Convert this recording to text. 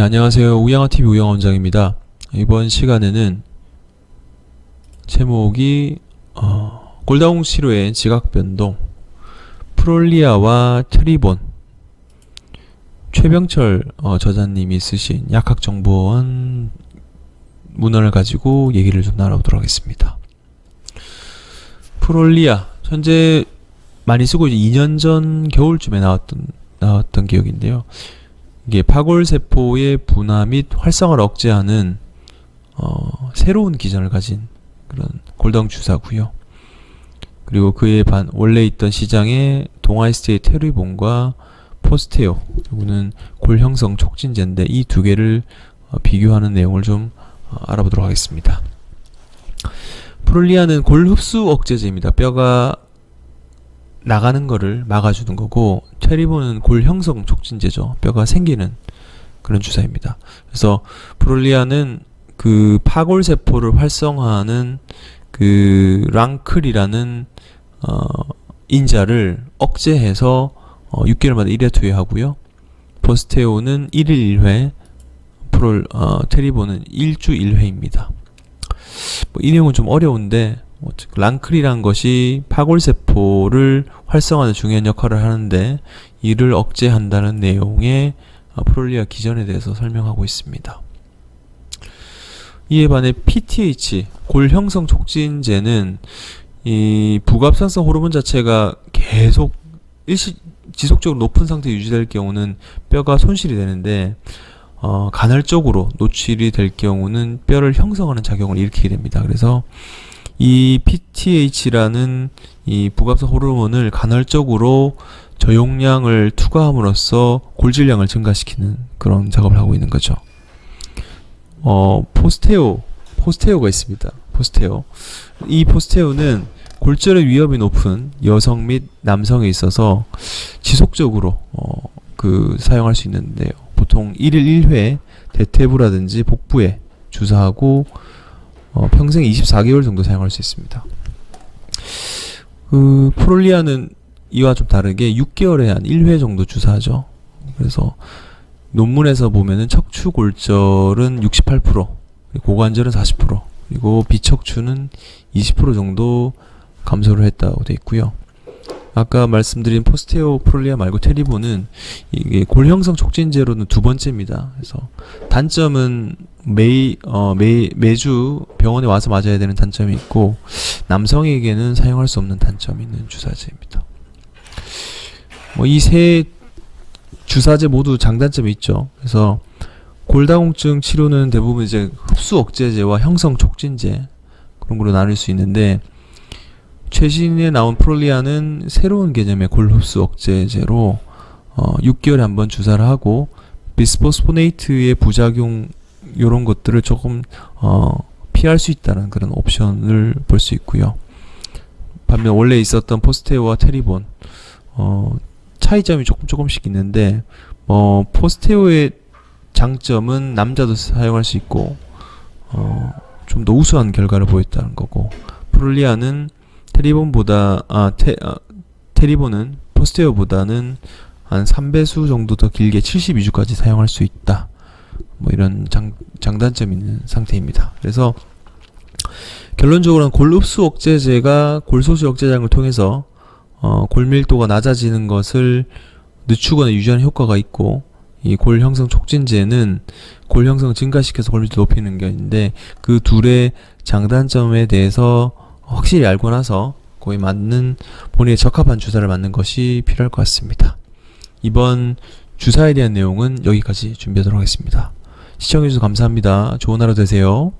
네, 안녕하세요. 우양아TV 우양원장입니다. 이번 시간에는 제목이 어, 골다공 치료의 지각변동 프롤리아와 트리본 최병철 어, 저자님이 쓰신 약학정보원 문헌을 가지고 얘기를 좀 나눠보도록 하겠습니다. 프롤리아 현재 많이 쓰고 이제 2년 전 겨울쯤에 나왔던 나왔던 기억인데요. 이게 파골 세포의 분화 및 활성화를 억제하는 어, 새로운 기전을 가진 그런 골다공 주사고요. 그리고 그에 반 원래 있던 시장에 동아이스트의 테르본과 포스테오 이거는 골 형성 촉진제인데 이 두 개를 어, 비교하는 내용을 좀 어, 알아보도록 하겠습니다. 프롤리아는 골 흡수 억제제입니다. 뼈가 나가는 거를 막아주는 거고 테리본은 골 형성 촉진제죠. 뼈가 생기는 그런 주사입니다. 그래서 프롤리아는 그 파골 세포를 활성화하는 그 랑클이라는 어 인자를 억제해서 어 6개월마다 1회 투여하고요. 포스테오는 1일 1회, 프롤 어 테리본은 1주 1회입니다. 뭐 이 내용은 좀 어려운데 뭐, 즉, 랑클이란 것이 파골세포를 활성화하는 중요한 역할을 하는데 이를 억제한다는 내용의 어, 프롤리아 기전에 대해서 설명하고 있습니다. 이에 반해 PTH 골 형성 촉진제는 이 부갑산성 호르몬 자체가 계속 일시 지속적으로 높은 상태 유지될 경우는 뼈가 손실이 되는데 어, 간헐적으로 노출이 될 경우는 뼈를 형성하는 작용을 일으키게 됩니다. 그래서 이 PTH라는 이 부갑산 호르몬을 간헐적으로 저용량을 투과함으로써 골질량을 증가시키는 그런 작업을 하고 있는 거죠. 어, 포스테오, 포스테오가 있습니다. 포스테오. 이 포스테오는 골절의 위험이 높은 여성 및 남성에 있어서 지속적으로 어, 그 사용할 수 있는데요. 보통 1일 1회 대퇴부라든지 복부에 주사하고 어, 평생 24개월 정도 사용할 수 있습니다. 그 프롤리아는 이와 좀 다르게 6개월에 한 1회 정도 주사하죠. 그래서 논문에서 보면은 척추 골절은 68%, 고관절은 40%, 그리고 비척추는 20% 정도 감소를 했다고 돼 있고요. 아까 말씀드린 포스테오 프롤리아 말고 테리본은 이게 골 형성 촉진제로는 두 번째입니다. 그래서 단점은 매, 어, 매, 매주 병원에 와서 맞아야 되는 단점이 있고 남성에게는 사용할 수 없는 단점이 있는 주사제입니다. 뭐 이 세 주사제 모두 장단점이 있죠. 그래서 골다공증 치료는 대부분 이제 흡수 억제제와 형성 촉진제 그런 걸로 나눌 수 있는데 최신에 나온 프롤리아는 새로운 개념의 골 흡수 억제제로 어, 6개월에 한 번 주사를 하고 비스포스포네이트의 부작용 이런 것들을 조금 어, 피할 수 있다는 그런 옵션을 볼 수 있고요. 반면 원래 있었던 포스테오와 테리본 어, 차이점이 조금 조금씩 있는데 어, 포스테오의 장점은 남자도 사용할 수 있고 어, 좀 더 우수한 결과를 보였다는 거고 프롤리아는 테리본보다 아, 테, 아 테리본은 포스테오보다는 한 3배수 정도 더 길게 72주까지 사용할 수 있다. 뭐 이런 장, 장단점이 있는 상태입니다. 그래서 결론적으로는 골 흡수 억제제가 골 소수 억제장을 통해서 어, 골 밀도가 낮아지는 것을 늦추거나 유지하는 효과가 있고 이 골 형성 촉진제는 골 형성 증가시켜서 골 밀도 높이는 게 있는데 그 둘의 장단점에 대해서 확실히 알고 나서 거의 맞는 본인에 적합한 주사를 맞는 것이 필요할 것 같습니다. 이번 주사에 대한 내용은 여기까지 준비하도록 하겠습니다. 시청해주셔서 감사합니다. 좋은 하루 되세요.